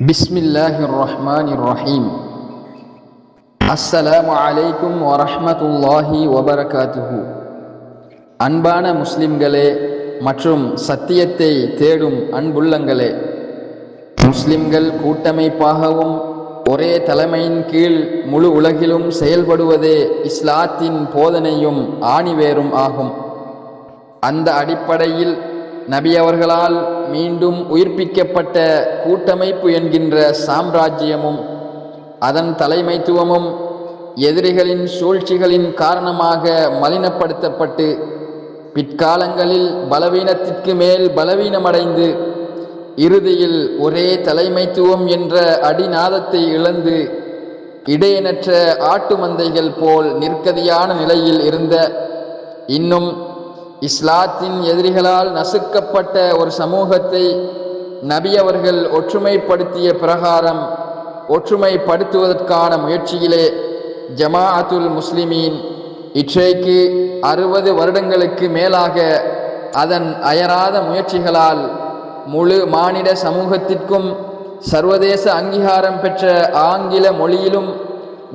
பிஸ்மில்லாஹிர் ரஹ்மானிர் ரஹீம் அஸ்ஸலாமு அலைக்கும் வரஹமத்துல்லாஹி வபரகாத்துஹு அன்பான முஸ்லிம்களே மற்றும் சத்தியத்தை தேடும் அன்புள்ளங்களே முஸ்லிம்கள் கூட்டமைப்பாகவும் ஒரே தலைமையின் கீழ் முழு உலகிலும் செயல்படுவதே இஸ்லாத்தின் போதனையும் ஆணிவேரும் ஆகும். அந்த அடிப்படையில் நபி அவர்களால் மீண்டும் உயிர்ப்பிக்கப்பட்ட கூட்டமைப்பு என்கின்ற சாம்ராஜ்யமும் அதன் தலைமைத்துவமும் எதிரிகளின் சூழ்ச்சிகளின் காரணமாக மலினப்படுத்தப்பட்டு பிற்காலங்களில் பலவீனத்திற்கு மேல் பலவீனமடைந்து இறுதியில் ஒரே தலைமைத்துவம் என்ற அடிநாதத்தை இழந்து இடையனற்ற ஆட்டு மந்தைகள் போல் நிற்கதியான நிலையில் இருந்த இன்னும் இஸ்லாத்தின் எதிரிகளால் நசுக்கப்பட்ட ஒரு சமூகத்தை நபி அவர்கள் ஒற்றுமைப்படுத்திய பிரகாரம் ஒற்றுமைப்படுத்துவதற்கான முயற்சியிலே ஜமாஅத்துல் முஸ்லிமீன் இற்றைக்கு அறுபது வருடங்களுக்கு மேலாக அதன் அயராத முயற்சிகளால் முழு மானிட சமூகத்திற்கும் சர்வதேச அங்கீகாரம் பெற்ற ஆங்கில மொழியிலும்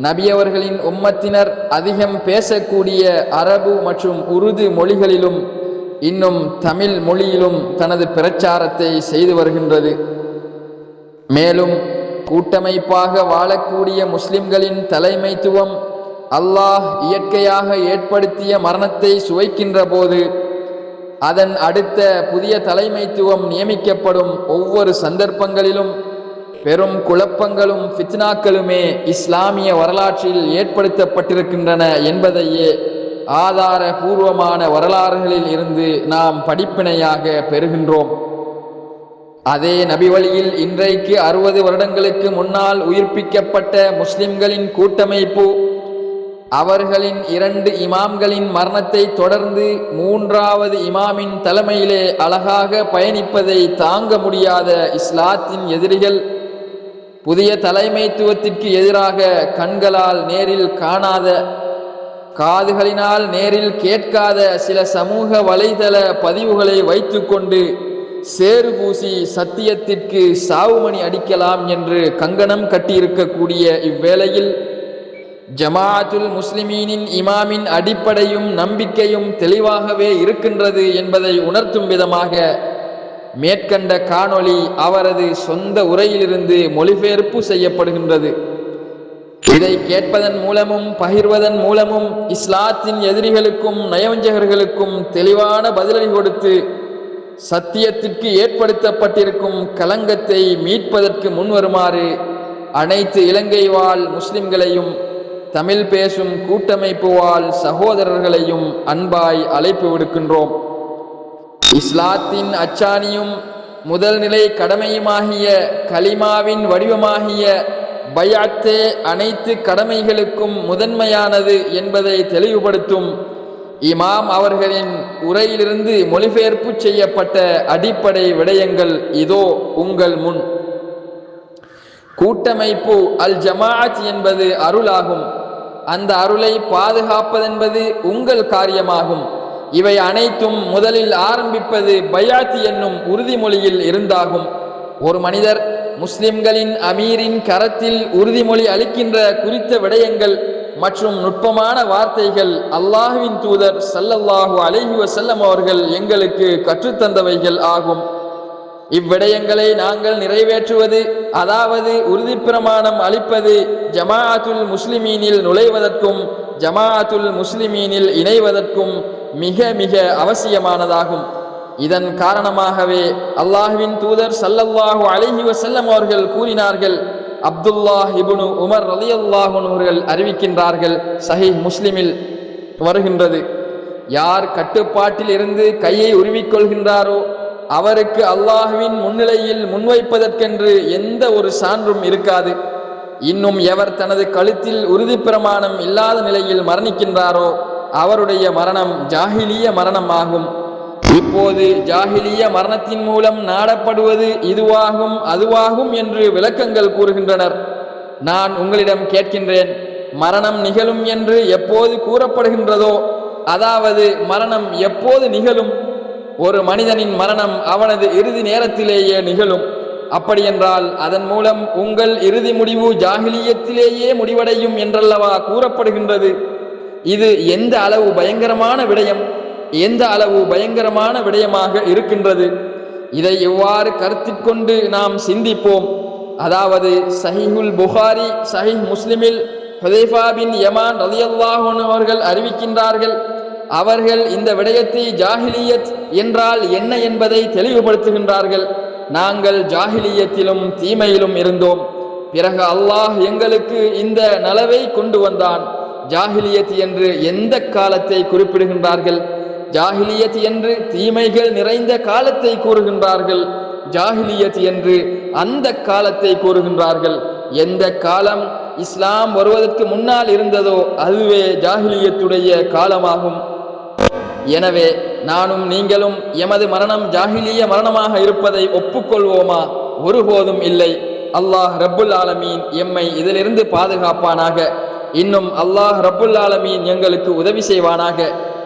நபியவர்களின் உம்மத்தினர் அதிகம் பேசக்கூடிய அரபு மற்றும் உருது மொழிகளிலும் இன்னும் தமிழ் மொழியிலும் தனது பிரச்சாரத்தை செய்து வருகின்றது. மேலும் கூட்டமைப்பாக வாழக்கூடிய முஸ்லிம்களின் தலைமைத்துவம் அல்லாஹ் இயற்கையாக ஏற்படுத்திய மரணத்தை சுவைக்கின்ற போது அதன் அடுத்த புதிய தலைமைத்துவம் நியமிக்கப்படும் ஒவ்வொரு சந்தர்ப்பங்களிலும் பெரும் குழப்பங்களும் ஃபித்னாக்களுமே இஸ்லாமிய வரலாற்றில் ஏற்படுத்தப்பட்டிருக்கின்றன என்பதையே ஆதாரபூர்வமான வரலாறுகளில் இருந்து நாம் படிப்பினையாக பெறுகின்றோம். அதே நபி வழியில் இன்றைக்கு அறுபது வருடங்களுக்கு முன்னால் உயிர்ப்பிக்கப்பட்ட முஸ்லிம்களின் கூட்டமைப்பு அவர்களின் இரண்டு இமாம்களின் மரணத்தை தொடர்ந்து மூன்றாவது இமாமின் தலைமையிலே அழகாக பயணிப்பதை தாங்க முடியாத இஸ்லாத்தின் எதிரிகள் புதிய தலைமைத்துவத்திற்கு எதிராக கண்களால் நேரில் காணாத காதுகளினால் நேரில் கேட்காத சில சமூக வலைதள பதிவுகளை வைத்துக்கொண்டு சேறு பூசி சத்தியத்திற்கு சாவுமணி அடிக்கலாம் என்று கங்கணம் கட்டியிருக்கக்கூடிய இவ்வேளையில் ஜமாஅத்துல் முஸ்லிமீனின் இமாமின் அடிப்படையும் நம்பிக்கையும் தெளிவாகவே இருக்கின்றது என்பதை உணர்த்தும் விதமாக மேற்கண்ட காணொளி அவரது சொந்த உரையிலிருந்து மொழிபெயர்ப்பு செய்யப்படுகின்றது. இதை கேட்பதன் மூலமும் பகிர்வதன் மூலமும் இஸ்லாத்தின் எதிரிகளுக்கும் நயவஞ்சகர்களுக்கும் தெளிவான பதிலடி கொடுத்து சத்தியத்திற்கு ஏற்படுத்தப்பட்டிருக்கும் கலங்கத்தை மீட்பதற்கு முன்வருமாறு அனைத்து இலங்கை வாழ் முஸ்லிம்களையும் தமிழ் பேசும் கூட்டமைப்பு வாழ் சகோதரர்களையும் அன்பாய் அழைப்பு விடுக்கின்றோம். இஸ்லாத்தின் அச்சாணியும் முதல் நிலை கடமையுமாகிய கலிமாவின் வடிவமாகிய பயாத்தே அனைத்து கடமைகளுக்கும் முதன்மையானது என்பதை தெளிவுபடுத்தும். இமாம் அவர்களின் உரையிலிருந்து மொழிபெயர்ப்பு செய்யப்பட்ட அடிப்படை விடயங்கள் இதோ உங்கள் முன். கூட்டமைப்பு அல் ஜமாஅத் என்பது அருளாகும். அந்த அருளை பாதுகாப்பதென்பது உங்கள் காரியமாகும். இவை அனைத்தும் முதலில் ஆரம்பிப்பது பயாத்தி என்னும் உறுதிமொழியில் இருந்தாகும். ஒரு மனிதர் முஸ்லிம்களின் அமீரின் கரத்தில் உறுதிமொழி அளிக்கின்ற குறித்த விடயங்கள் மற்றும் நுட்பமான வார்த்தைகள் அல்லாஹுவின் தூதர் சல்லல்லாஹு அலைஹி வசல்லம் அவர்கள் எங்களுக்கு கற்றுத்தந்தவைகள் ஆகும். இவ்விடயங்களை நாங்கள் நிறைவேற்றுவது அதாவது உறுதிப்பிரமாணம் அளிப்பது ஜமாஅத்துல் முஸ்லிமீனில் நுழைவதற்கும் ஜமாஅத்துல் முஸ்லிமீனில் இணைவதற்கும் மிக மிக அவசியமானதாகும். இதன் காரணமாகவே அல்லாஹுவின் தூதர் சல்லல்லாஹு அலைஹி வசல்லம் அவர்கள் கூறினார்கள் அப்துல்லாஹ் இபுனு உமர் அலி அல்லாஹன் அவர்கள் அறிவிக்கின்றார்கள் சஹி முஸ்லிமில் வருகின்றது. யார் கட்டுப்பாட்டில் இருந்து கையை உருவிக்கொள்கின்றாரோ அவருக்கு அல்லாஹுவின் முன்னிலையில் முன்வைப்பதற்கென்று எந்த ஒரு சான்றும் இருக்காது. இன்னும் எவர் தனது கழுத்தில் உறுதி பிரமாணம் இல்லாத நிலையில் மரணிக்கின்றாரோ அவருடைய மரணம் ஜாகிலிய மரணம் ஆகும் இப்போது ஜாகிலிய மரணத்தின் மூலம் நாடப்படுவது இதுவாகும் அதுவாகும் என்று விளக்கங்கள் கூறுகின்றனர். நான் உங்களிடம் கேட்கின்றேன் மரணம் நிகழும் என்று எப்போது கூறப்படுகின்றதோ அதாவது மரணம் எப்போது நிகழும்? ஒரு மனிதனின் மரணம் அவனது இறுதி நேரத்திலேயே நிகழும். அப்படியென்றால் அதன் மூலம் உங்கள் இறுதி முடிவு ஜாகிலியத்திலேயே முடிவடையும் என்றல்லவா கூறப்படுகின்றது? இது எந்த அளவு பயங்கரமான விடயம் எந்த அளவு பயங்கரமான விடயமாக இருக்கின்றது? இதை எவ்வாறு கருத்திற்கொண்டு நாம் சிந்திப்போம்? அதாவது சஹிஹுல் புகாரி சஹிஹ் முஸ்லிமில் ஹுதைஃபா பின் யமான் ரதியல்லாஹன் அவர்கள் அறிவிக்கின்றார்கள் அவர்கள் இந்த விடயத்தை ஜாஹிலியத் என்றால் என்ன என்பதை தெளிவுபடுத்துகின்றார்கள். நாங்கள் ஜாஹிலியத்திலும் தீமையிலும் இருந்தோம். பிறகு அல்லாஹ் எங்களுக்கு இந்த நலவை கொண்டு வந்தான். ஜாஹிலியத் என்று எந்த காலத்தை குறிப்பிடுகின்றார்கள்? ஜாஹிலியத் என்று தீமைகள் நிறைந்த காலத்தை கூறுகின்றார்கள். ஜாஹிலியத் என்று அந்த காலத்தை கூறுகின்றார்கள். எந்த காலம் இஸ்லாம் வருவதற்கு முன்னால் இருந்ததோ அதுவே ஜாகிலியத்துடைய காலமாகும். எனவே நானும் நீங்களும் எமது மரணம் ஜாஹிலிய மரணமாக இருப்பதை ஒப்புக்கொள்வோமா? ஒருபோதும் இல்லை. அல்லாஹ் ரப்புல் ஆலமீன் எம்மை இதிலிருந்து பாதுகாப்பானாக. இன்னும் அல்லாஹ் ரப்புல் ஆலமீன் எங்களுக்கு உதவி செய்வானாக.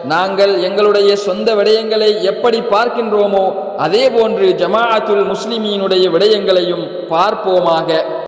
நாங்கள் எங்களுடைய சொந்த விடயங்களை எப்படி பார்க்கின்றோமோ அதே போன்று ஜமாஅத்துல் முஸ்லிமீனுடைய விடயங்களையும் பார்ப்போமாக.